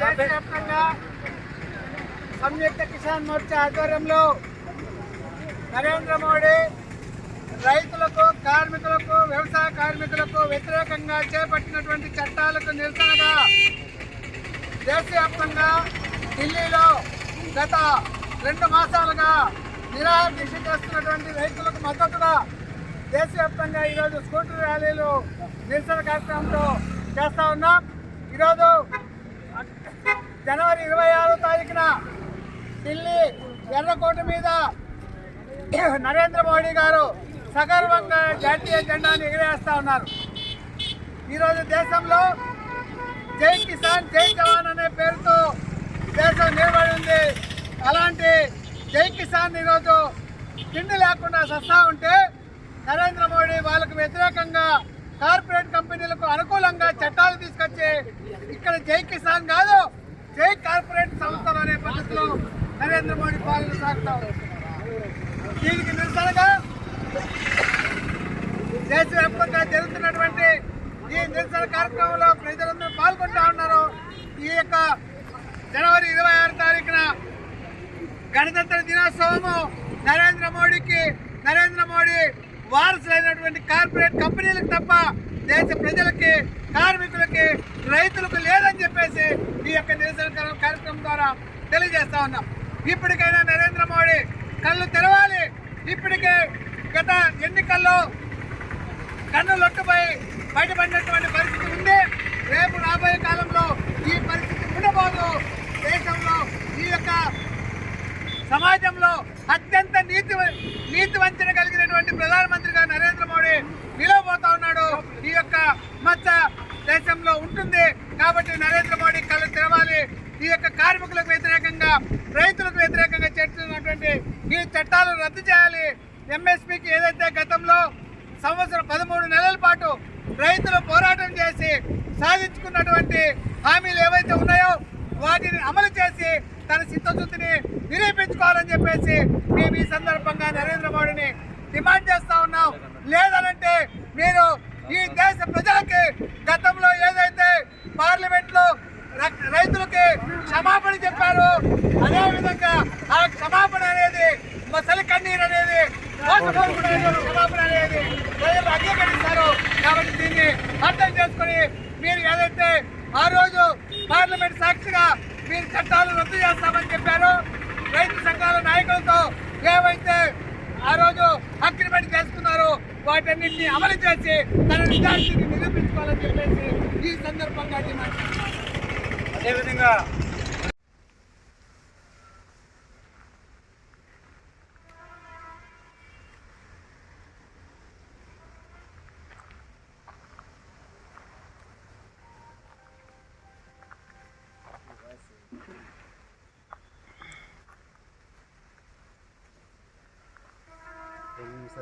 దేశవ్యాప్తంగా సంయుక్త కిసాన్ మోర్చా ఆధ్వర్యంలో నరేంద్ర మోడీ రైతులకు కార్మికులకు వ్యవసాయ కార్మికులకు వ్యతిరేకంగా చేపట్టినటువంటి చట్టాలకు నిరసనగా దేశవ్యాప్తంగా ఢిల్లీలో గత రెండు మాసాలుగా నిరాహార దీక్ష చేస్తున్నటువంటి రైతులకు మద్దతుగా దేశవ్యాప్తంగా ఈరోజు స్కూటర్ ర్యాలీలు నిరసన కార్యక్రమంతో చేస్తా ఉన్నాం. ఈరోజు జనవరి ఇరవై ఆరో తారీఖున ఢిల్లీ ఎర్రకోట మీద నరేంద్ర మోడీ గారు సగర్వంగా జాతీయ జెండాను ఎగిరేస్తా ఉన్నారు. ఈరోజు దేశంలో జై కిసాన్ జై జవాన్ అనే పేరుతో దేశం నిలబడి ఉంది. అలాంటి జై కిసాన్ ఈరోజు తిండి లేకుండా సస్తా ఉంటే నరేంద్ర మోడీ వాళ్ళకు వ్యతిరేకంగా కార్పొరేట్ కంపెనీలకు అనుకూలంగా చట్టాలు తీసుకొచ్చి ఇక్కడ జై కిసాన్ కాదు జై కార్పొరేట్ సంస్థలు అనే పద్ధతిలో నరేంద్ర మోడీ పాలన సాగుతా దీనికి నిరసనగా దేశవ్యాప్తంగా జరుగుతున్నటువంటి ఈ నిరసన కార్యక్రమంలో ప్రజలందరూ పాల్గొంటా ఉన్నారు ఈ యొక్క జనవరి ఇరవై ఆరు తారీఖున గణతంత్ర దినోత్సవము నరేంద్ర మోడీకి నరేంద్ర మోడీ వారసులైనటువంటి కార్పొరేట్ కంపెనీలకు తప్ప దేశ ప్రజలకి కార్మికులకి రైతులకు లేదని చెప్పేసి ఈ యొక్క నిరసన కార్యక్రమం ద్వారా తెలియజేస్తా ఉన్నాం. ఇప్పటికైనా నరేంద్ర మోడీ కళ్ళు తెరవాలి. ఇప్పటికే గత ఎన్నికల్లో కన్ను లొట్టుపోయి బయటపడినటువంటి పరిస్థితి ఉంది. రేపు రాబోయే కాలంలో ఈ పరిస్థితి ఉండబోదు దేశంలో ఈ యొక్క సమాజంలో అత్యంత నీతి నీతి వంచన కలిగినటువంటి ప్రధానమంత్రిగా నరేంద్ర మోడీ నిలవబోతా ఉన్నాడు. ఈ యొక్క మచ్చ దేశంలో ఉంటుంది కాబట్టి నరేంద్ర మోడీ కళ్ళు తెరవాలి. ఈ యొక్క కార్మికులకు వ్యతిరేకంగా రైతులకు వ్యతిరేకంగా చేస్తున్నటువంటి ఈ చట్టాలు రద్దు చేయాలి. ఎంఎస్పీకి ఏదైతే గతంలో సంవత్సరం పదమూడు నెలల పాటు రైతులు పోరాటం చేసి సాధించుకున్నటువంటి హామీలు ఏవైతే ఉన్నాయో వాటిని అమలు చేసి తన చిత్తశుద్ధిని నిరూపించుకోవాలని చెప్పేసి మేము ఈ సందర్భంగా నరేంద్ర మోడీని డిమాండ్ చేస్తా ఉన్నాం. లేదనంటే మీరు ఈ దేశ ప్రజలకి గతంలో ఏదైతే పార్లమెంట్లో రైతులకి క్షమాపణ చెప్పారో అదే విధంగా ఆ క్షమాపణ అనేది మసలి కన్నీరు అనేది మోసపోకుండా క్షమాపణ అనేది ప్రజలు అంగీకరిస్తారు కాబట్టి దీన్ని అర్థం చేసుకొని మీరు ఏదైతే ఆ రోజు పార్లమెంట్ సాక్షిగా మీరు చట్టాలు రద్దు చేస్తామని చెప్పారు రైతు సంఘాల నాయకులతో ఏవైతే ఆ రోజు అగ్రిమెంట్ చేసుకున్నారో వాటన్నింటినీ అమలు చేసి తన నిజాన్ని నిరూపించుకోవాలని చెప్పేసి ఈ సందర్భంగా డిమాండ్ చేస్తున్నాను.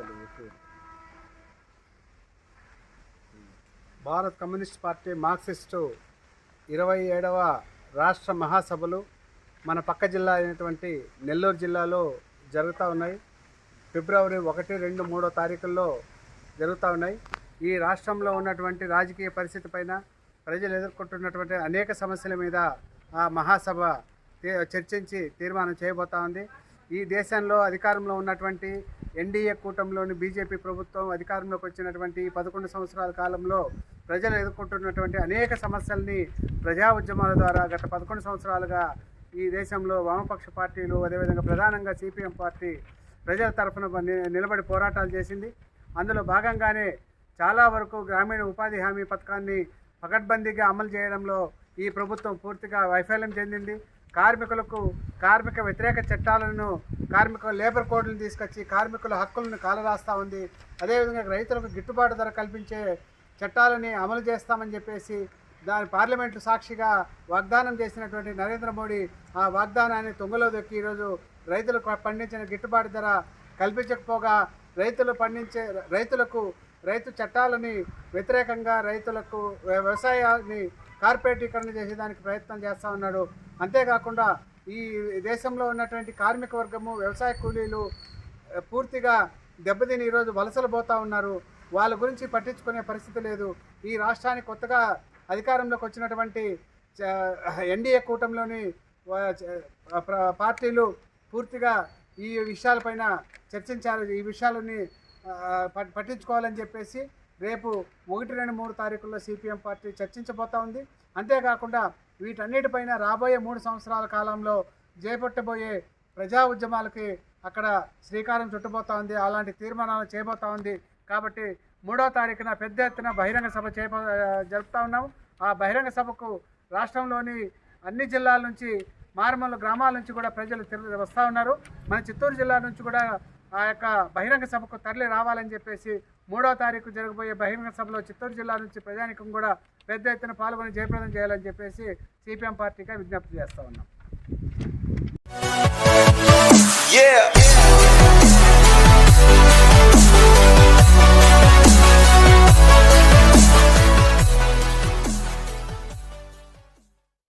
అదేవిధంగా భారత్ కమ్యూనిస్ట్ పార్టీ మార్క్సిస్టు ఇరవై ఏడవ రాష్ట్ర మహాసభలు మన పక్క జిల్లా అయినటువంటి నెల్లూరు జిల్లాలో జరుగుతూ ఉన్నాయి. ఫిబ్రవరి ఒకటి రెండు మూడో తారీఖుల్లో జరుగుతూ ఉన్నాయి. ఈ రాష్ట్రంలో ఉన్నటువంటి రాజకీయ పరిస్థితి పైన ప్రజలు ఎదుర్కొంటున్నటువంటి అనేక సమస్యల మీద ఆ మహాసభ చర్చించి తీర్మానం చేయబోతా ఉంది. ఈ దేశంలో అధికారంలో ఉన్నటువంటి ఎన్డీఏ కూటమిలోని బీజేపీ ప్రభుత్వం అధికారంలోకి వచ్చినటువంటి పదకొండు సంవత్సరాల కాలంలో ప్రజలు ఎదుర్కొంటున్నటువంటి అనేక సమస్యల్ని ప్రజా ఉద్యమాల ద్వారా గత పదకొండు సంవత్సరాలుగా ఈ దేశంలో వామపక్ష పార్టీలు అదేవిధంగా ప్రధానంగా సిపిఎం పార్టీ ప్రజల తరఫున నిలబడి పోరాటాలు చేసింది. అందులో భాగంగానే చాలా వరకు గ్రామీణ ఉపాధి హామీ పథకాన్ని పకడ్బందీగా అమలు చేయడంలో ఈ ప్రభుత్వం పూర్తిగా వైఫల్యం చెందింది. కార్మికులకు కార్మిక వ్యతిరేక చట్టాలను కార్మిక లేబర్ కోడ్లను తీసుకొచ్చి కార్మికుల హక్కులను కాలరాస్తూ ఉంది. అదేవిధంగా రైతులకు గిట్టుబాటు ధర కల్పించే చట్టాలని అమలు చేస్తామని చెప్పేసి దాని పార్లమెంటు సాక్షిగా వాగ్దానం చేసినటువంటి నరేంద్ర మోడీ ఆ వాగ్దానాన్ని తొంగలో దొక్కి ఈరోజు రైతులకు పండించిన గిట్టుబాటు ధర కల్పించకపోగా రైతులు పండించే రైతులకు రైతు చట్టాలని వ్యతిరేకంగా రైతులకు వ్యవసాయాన్ని కార్పొరేటీకరణ చేసేదానికి ప్రయత్నం చేస్తూ ఉన్నాడు. అంతేకాకుండా ఈ దేశంలో ఉన్నటువంటి కార్మిక వర్గము వ్యవసాయ కూలీలు పూర్తిగా దెబ్బతిని ఈరోజు వలసలు పోతా ఉన్నారు. వాళ్ళ గురించి పట్టించుకునే పరిస్థితి లేదు. ఈ రాష్ట్రానికి కొత్తగా అధికారంలోకి వచ్చినటువంటి ఎన్డీఏ కూటమిలోని పార్టీలు పూర్తిగా ఈ విషయాలపైన చర్చించారు. ఈ విషయాలని పట్- పట్టించుకోవాలని చెప్పేసి రేపు ఒకటి రెండు మూడు తారీఖుల్లో సిపిఎం పార్టీ చర్చించబోతా ఉంది. అంతేకాకుండా వీటన్నిటిపైన రాబోయే మూడు సంవత్సరాల కాలంలో చేపట్టబోయే ప్రజా ఉద్యమాలకి అక్కడ శ్రీకారం చుట్టబోతా ఉంది. అలాంటి తీర్మానాలు చేయబోతా ఉంది. కాబట్టి మూడో తారీఖున పెద్ద ఎత్తున బహిరంగ సభ చేప జరుపుతా ఉన్నాము. ఆ బహిరంగ సభకు రాష్ట్రంలోని అన్ని జిల్లాల నుంచి మారుమూల గ్రామాల నుంచి కూడా ప్రజలు తిరిగి వస్తూ ఉన్నారు. మన చిత్తూరు జిల్లా నుంచి కూడా ఆ యొక్క బహిరంగ సభకు తరలి రావాలని చెప్పేసి మూడో తారీఖు జరగబోయే బహిరంగ సభలో చిత్తూరు జిల్లా నుంచి ప్రజానికం కూడా పెద్ద ఎత్తున పాల్గొని జయప్రదం చేయాలని చెప్పేసి సిపిఎం పార్టీగా విజ్ఞప్తి చేస్తూ ఉన్నాం.